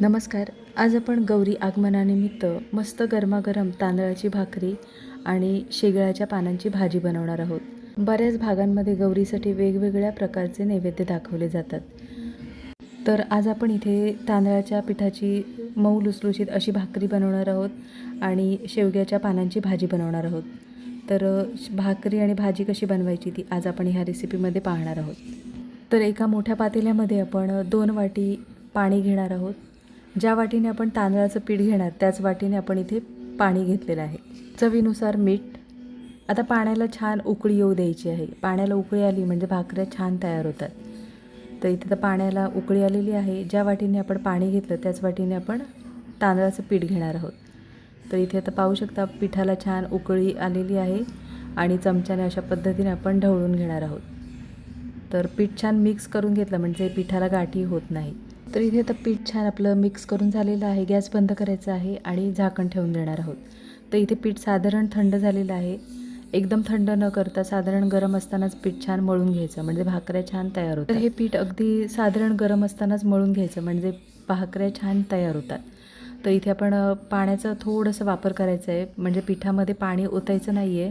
नमस्कार. आज आपण गौरी आगमनानिमित्त मस्त गरमागरम तांदळाची भाकरी आणि शेगळ्याच्या पानांची भाजी बनवणार आहोत. बऱ्याच भागांमध्ये गौरीसाठी वेगवेगळ्या प्रकारचे नैवेद्य दाखवले जातात. तर आज आपण इथे तांदळाच्या पिठाची मऊ लुसलुशीत अशी भाकरी बनवणार आहोत आणि शेवग्याच्या पानांची भाजी बनवणार आहोत. तर भाकरी आणि भाजी कशी बनवायची ती आज आपण ह्या रेसिपीमध्ये पाहणार आहोत. तर एका मोठ्या पातेल्यामध्ये आपण दोन वाटी पाणी घेणार आहोत. ज्या वाटीने आपण तांदळाचं पीठ घेणार त्याच वाटीने आपण इथे पाणी घेतलेलं आहे. चवीनुसार मीठ आता पाण्याला छान उकळी येऊ द्यायची आहे. पाण्याला उकळी आली म्हणजे भाकऱ्या छान तयार होतात. तर इथे तर पाण्याला उकळी आलेली आहे. ज्या वाटीने आपण पाणी घेतलं त्याच वाटीने आपण तांदळाचं पीठ घेणार आहोत. तर इथे आता पाहू शकता पिठाला छान उकळी आलेली आहे आणि चमच्याने अशा पद्धतीने आपण ढवळून घेणार आहोत. तर पीठ छान मिक्स करून घेतलं म्हणजे पिठाला गाठी होत नाही. तर इथे आता पीठ छान आपलं मिक्स करून झालेलं आहे. गॅस बंद करायचा आहे आणि झाकण ठेवून देणार आहोत. तर इथे पीठ साधारण थंड झालेलं आहे. एकदम थंड न करता साधारण गरम असतानाच पीठ छान मळून घ्यायचं म्हणजे भाकऱ्या छान तयार होतात. हे पीठ अगदी साधारण गरम असतानाच मळून घ्यायचं म्हणजे भाकऱ्या छान तयार होतात. तर इथे आपण पाण्याचा थोडंसं वापर करायचं आहे. म्हणजे पिठामध्ये पाणी ओतायचं नाही आहे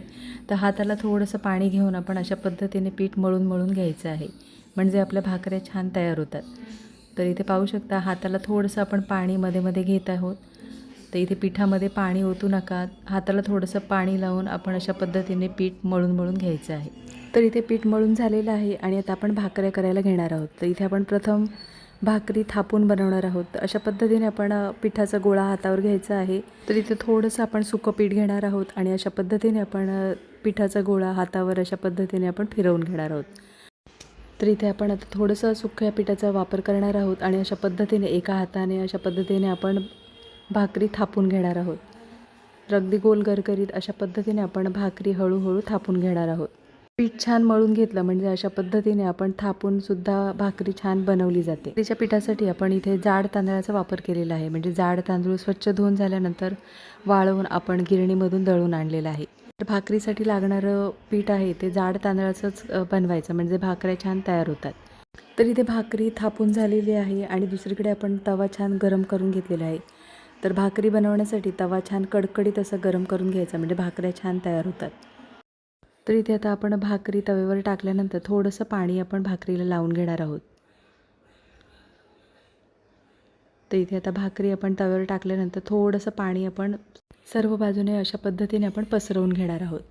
तर हाताला थोडंसं पाणी घेऊन आपण अशा पद्धतीने पीठ मळून मळून घ्यायचं आहे. म्हणजे आपल्या भाकऱ्या छान तयार होतात. तर इथे पाहू शकता हाताला थोडंसं आपण पाणी मध्ये मध्ये घेत आहोत. तर इथे पिठामध्ये पाणी ओतू नका. हाताला थोडंसं पाणी लावून आपण अशा पद्धतीने पीठ मळून मळून घ्यायचं आहे. तर इथे पीठ मळून झालेलं आहे आणि आता आपण भाकऱ्या करायला घेणार आहोत. तर इथे आपण प्रथम भाकरी थापून बनवणार आहोत. अशा पद्धतीने आपण पिठाचा गोळा हातावर घ्यायचा आहे. तर इथे थोडंसं आपण सुकं पीठ घेणार आहोत आणि अशा पद्धतीने आपण पिठाचा गोळा हातावर अशा पद्धतीने आपण फिरवून घेणार आहोत. तर इथे आपण आता थोडंसं सुक्या पिठाचा वापर करणार आहोत आणि अशा पद्धतीने एका हाताने अशा पद्धतीने आपण भाकरी थापून घेणार आहोत. तर अगदी गोल गरगरीत अशा पद्धतीने आपण भाकरी हळूहळू थापून घेणार आहोत. पीठ छान मळून घेतलं म्हणजे अशा पद्धतीने आपण थापून सुद्धा भाकरी छान बनवली जाते. तिच्या पिठासाठी आपण इथे जाड तांदळाचा वापर केलेला आहे म्हणजे जाड तांदूळ स्वच्छ धुवून झाल्यानंतर वाळवून आपण गिरणीमधून दळून आणलेलं आहे. तर भाकरीसाठी लागणारं पीठ आहे ते जाड तांदळाचंच बनवायचं म्हणजे भाकऱ्या छान तयार होतात. तर इथे भाकरी थापून झालेली आहे आणि दुसरीकडे आपण तवा छान गरम करून घेतलेला आहे. तर भाकरी बनवण्यासाठी तवा छान कडकडीत असं गरम करून घ्यायचा म्हणजे भाकऱ्या छान तयार होतात. तर इथे आता आपण भाकरी तवेवर टाकल्यानंतर थोडंसं पाणी आपण भाकरीला लावून घेणार आहोत. तर इथे आता भाकरी आपण तव्यावर टाकल्यानंतर थोडंसं पाणी आपण सर्व बाजूने अशा पद्धतीने आपण पसरवून घेणार आहोत.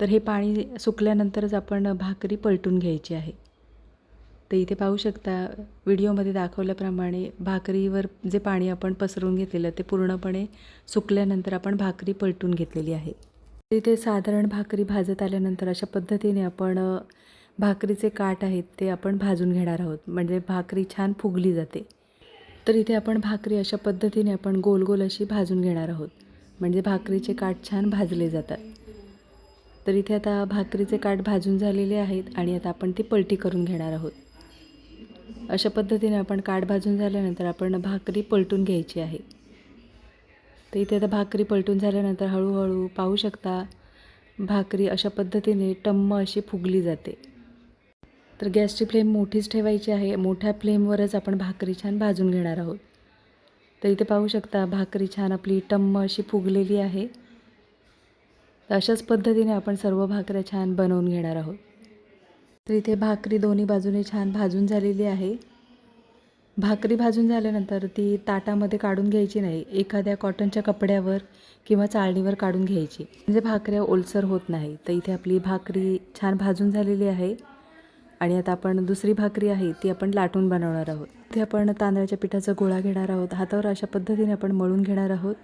तर हे पाणी सुकल्यानंतरच आपण भाकरी पलटून घ्यायची आहे. तर इथे पाहू शकता व्हिडिओमध्ये दाखवल्याप्रमाणे भाकरीवर जे पाणी आपण पसरवून घेतलेलं ते पूर्णपणे सुकल्यानंतर आपण भाकरी पलटून घेतलेली आहे. इथे साधारण भाकरी भाजत आल्यानंतर अशा पद्धतीने आपण भाकरीचे काठ आहेत ते आपण भाजून घेणार आहोत. म्हणजे भाकरी छान फुगली जाते. तर इथे आपण भाकरी अशा पद्धतीने आपण गोल गोल अशी भाजून घेणार आहोत. म्हणजे भाकरीचे काठ छान भाजले जातात. तर इथे आता भाकरीचे काठ भाजून झालेले आहेत आणि आता आपण ती पलटी करून घेणार आहोत. अशा पद्धतीने आपण काठ भाजून झाल्यानंतर आपण भाकरी पलटून घ्यायची आहे. तर इथे आता भाकरी पलटून झाल्यानंतर हळूहळू पाहू शकता भाकरी अशा पद्धतीने टम्म अशी फुगली जाते. तर गॅसची फ्लेम मोठीच ठेवायची आहे. मोठ्या फ्लेमवरच आपण भाकरी छान भाजून घेणार आहोत. तर इथे पाहू शकता भाकरी छान आपली टम्म अशी फुगलेली आहे. तर अशाच पद्धतीने आपण सर्व भाकऱ्या छान बनवून घेणार आहोत. तर इथे भाकरी दोन्ही बाजूने छान भाजून झालेली आहे. भाकरी भाजून झाल्यानंतर ती ताटामध्ये काढून घ्यायची नाही. एखाद्या कॉटनच्या कपड्यावर किंवा चाळणीवर काढून घ्यायची. म्हणजे भाकऱ्या ओलसर होत नाही. तर इथे आपली भाकरी छान भाजून झालेली आहे. आणि आता आपण दुसरी भाकरी आहे ती आपण लाटून बनवणार आहोत. इथे आपण तांदळाच्या पिठाचा गोळा घेणार आहोत. हातावर अशा पद्धतीने आपण मळून घेणार आहोत.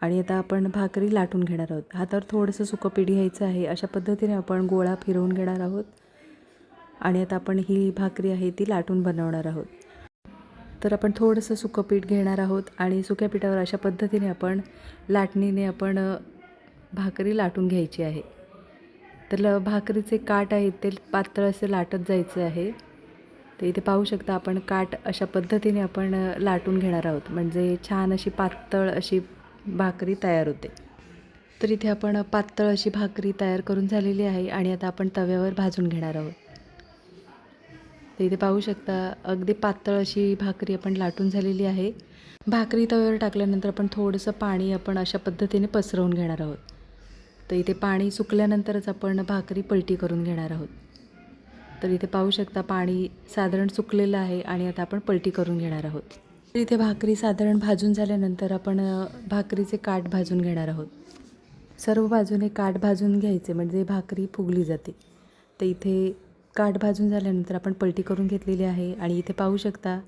आणि आता आपण भाकरी लाटून घेणार आहोत. हातावर थोडंसं सुकं पीठ घ्यायचं आहे. अशा पद्धतीने आपण गोळा फिरवून घेणार आहोत. आणि आता आपण ही भाकरी आहे ती लाटून बनवणार आहोत. तर आपण थोडंसं सुकं पीठ घेणार आहोत आणि सुक्या पिठावर अशा पद्धतीने आपण लाटणीने आपण भाकरी लाटून घ्यायची आहे. तर ल भाकरीचे काठ आहेत ते पातळ असे लाटत जायचे आहे. तर इथे पाहू शकता आपण काट अशा पद्धतीने आपण लाटून घेणार आहोत. म्हणजे छान अशी पातळ अशी भाकरी तयार होते. तर इथे आपण पातळ अशी भाकरी तयार करून झालेली आहे आणि आता आपण तव्यावर भाजून घेणार आहोत. तर इथे पाहू शकता अगदी पातळ अशी भाकरी आपण लाटून झालेली आहे. भाकरी तव्यावर टाकल्यानंतर आपण थोडंसं पाणी आपण अशा पद्धतीने पसरवून घेणार आहोत. तर इथे पाणी सुकल्यानंतरच आपण भाकरी पलटी करून घेणार आहोत. तर इथे पाहू शकता पाणी साधारण सुकलेलं आहे आणि आता आपण पलटी करून घेणार आहोत. तर इथे भाकरी साधारण भाजून झाल्यानंतर आपण भाकरीचे काठ भाजून घेणार आहोत. सर्व बाजूने काठ भाजून घ्यायचे म्हणजे भाकरी फुगली जाते. तर इथे काठ भाजून झाल्यानंतर आपण पलटी करून घेतलेली आहे आणि इथे पाहू शकता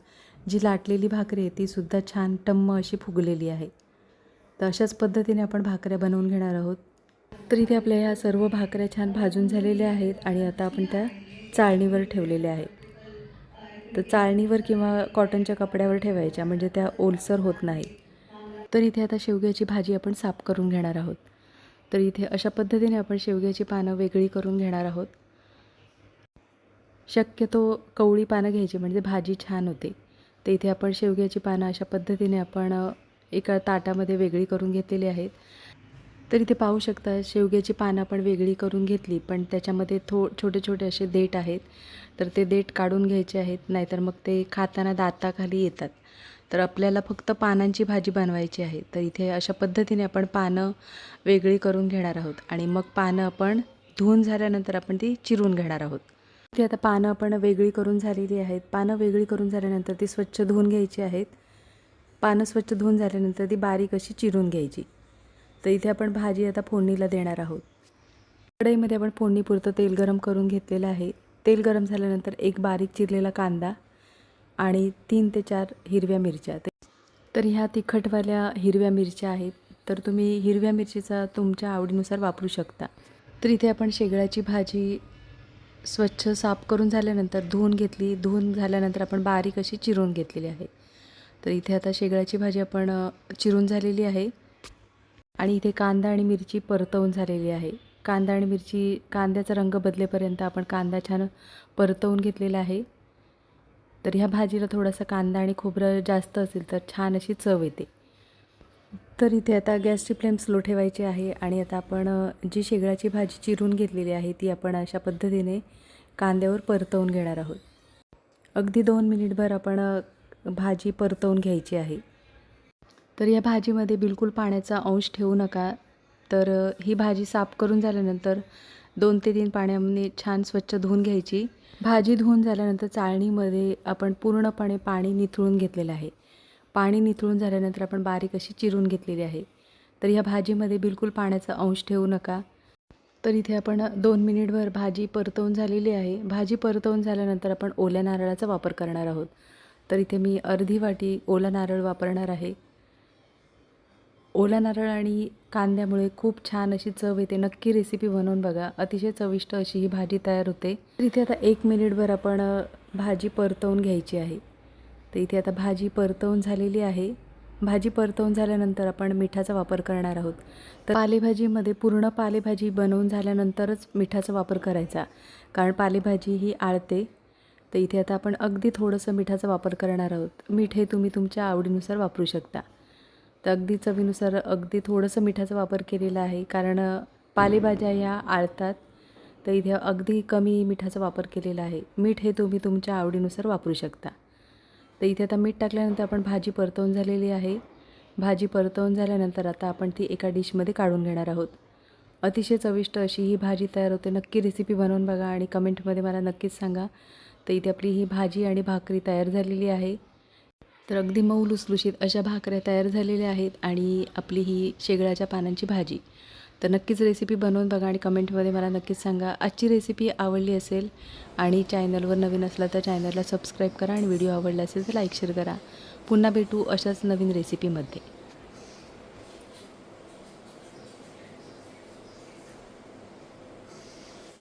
जी लाटलेली भाकरी आहे ती सुद्धा छान टम्म अशी फुगलेली आहे. तर अशाच पद्धतीने आपण भाकऱ्या बनवून घेणार आहोत. तर इथे आपल्या ह्या सर्व भाकऱ्या छान भाजून झालेल्या आहेत आणि आता आपण त्या चाळणीवर ठेवलेल्या आहेत. तर चाळणीवर किंवा कॉटनच्या कपड्यावर ठेवायच्या म्हणजे त्या ओलसर होत नाही. तर इथे आता शेवग्याची भाजी आपण साफ करून घेणार आहोत. तर इथे अशा पद्धतीने आपण शेवग्याची पानं वेगळी करून घेणार आहोत. शक्यतो कवळी पानं घ्यायची म्हणजे भाजी छान होते. तर इथे आपण शेवग्याची पानं अशा पद्धतीने आपण एका ताटामध्ये वेगळी करून घेतलेली आहेत. तर इथे पाहू शकता शेवग्याची पानं आपण वेगळी करून घेतली पण त्याच्यामध्ये थो छोटे छोटे असे देठ आहेत. तर ते देठ काढून घ्यायचे आहेत नाहीतर मग ते खाताना दाताखाली येतात. तर आपल्याला फक्त पानांची भाजी बनवायची आहे. तर इथे अशा पद्धतीने आपण पानं वेगळी करून घेणार आहोत. आणि मग पानं आपण धुवून झाल्यानंतर आपण ती चिरून घेणार आहोत. ती आता पानं आपण वेगळी करून झालेली आहेत. पानं वेगळी करून झाल्यानंतर ती स्वच्छ धुवून घ्यायची आहेत. पानं स्वच्छ धुवून झाल्यानंतर ती बारीक अशी चिरून घ्यायची. तर इथे आपण भाजी आता फोडणीला देणार आहोत. कढईमध्ये आपण फोडणीपुरतं तेल गरम करून घेतलेलं आहे. तेल गरम झाल्यानंतर एक बारीक चिरलेला कांदा आणि तीन ते चार हिरव्या मिरच्या. तर ह्या तिखटवाल्या हिरव्या मिरच्या आहेत. तर तुम्ही हिरव्या मिरचीचा तुमच्या आवडीनुसार वापरू शकता. तर इथे आपण शेगळ्याची भाजी स्वच्छ साफ करून झाल्यानंतर धुवून घेतली धुवून झाल्यानंतर आपण बारीक अशी चिरून घेतलेली आहे. तर इथे आता शेगळ्याची भाजी आपण चिरून झालेली आहे. आणि इथे कांदा आणि मिरची परतवून झालेली आहे. कांदा आणि मिरची कांद्याचा रंग बदलेपर्यंत आपण कांदा छान परतवून घेतलेला आहे. तर ह्या भाजीला थोडासा कांदा आणि खोबरं जास्त असेल तर छान अशी चव येते. तर इथे आता गॅसची फ्लेम स्लो ठेवायची आहे आणि आता आपण जी शेगळाची भाजी चिरून घेतलेली आहे ती आपण अशा पद्धतीने कांद्यावर परतवून घेणार आहोत. अगदी दोन मिनिटभर आपण भाजी परतवून घ्यायची आहे. तर या भाजीमध्ये बिलकुल पाण्याचा अंश ठेवू नका. तर ही भाजी साफ करून झाल्यानंतर दोन ते तीन पाण्याने छान स्वच्छ धुवून घ्यायची. भाजी धुवून झाल्यानंतर चाळणीमध्ये आपण पूर्णपणे पाणी निथळून घेतलेलं आहे. पाणी निथळून झाल्यानंतर आपण बारीक अशी चिरून घेतलेली आहे. तर ह्या भाजीमध्ये बिलकुल पाण्याचा अंश ठेवू नका. तर इथे आपण दोन मिनिटभर भाजी परतवून झालेली आहे. भाजी परतवून झाल्यानंतर आपण ओल्या नारळाचा वापर करणार आहोत. तर इथे मी अर्धी वाटी ओला नारळ वापरणार आहे. ओला नारळ आणि कांद्यामुळे खूप छान अशी चव येते. नक्की रेसिपी बनवून बघा. अतिशय चविष्ट अशी ही भाजी तयार होते. तर इथे आता एक मिनिटभर आपण भाजी परतवून घ्यायची आहे. तर इथे आता भाजी परतवून झालेली आहे. भाजी परतवून झाल्यानंतर आपण मिठाचा वापर करणार आहोत. तर पालेभाजीमध्ये पूर्ण पालेभाजी बनवून झाल्यानंतरच मिठाचा वापर करायचा. कारण पालेभाजी ही आळते. तर इथे आता आपण अगदी थोडंसं मिठाचा वापर करणार आहोत. मीठ हे तुम्ही तुमच्या आवडीनुसार वापरू शकता. तर अगदी चवीनुसार अगदी थोडंसं मिठाचा वापर केलेला आहे. कारण पालेभाज्या ह्या आळतात. तर इथे अगदी कमी मिठाचा वापर केलेला आहे. मीठ हे तुम्ही तुमच्या आवडीनुसार वापरू शकता. तर इथे आता मीठ टाकल्यानंतर आपण भाजी परतवून झालेली आहे. भाजी परतवून झाल्यानंतर आता आपण ती एका डिशमध्ये काढून घेणार आहोत. अतिशय चविष्ट अशी ही भाजी तयार होते. नक्की रेसिपी बनवून बघा आणि कमेंटमध्ये मला नक्कीच सांगा. तर इथे आपली ही भाजी आणि भाकरी तयार झालेली आहे. तर अगदी मऊ लुसलुशीत अशा भाकऱ्या तयार झालेल्या आहेत आणि आपली ही शेगळ्याच्या पानांची भाजी. तर नक्कीच रेसिपी बनवून बघा आणि कमेंटमध्ये मला नक्कीच सांगा. आजची रेसिपी आवडली असेल आणि चॅनलवर नवीन असला तर चॅनलला सबस्क्राईब करा आणि व्हिडिओ आवडला असेल तर लाईक शेअर करा. पुन्हा भेटू अशाच नवीन रेसिपीमध्ये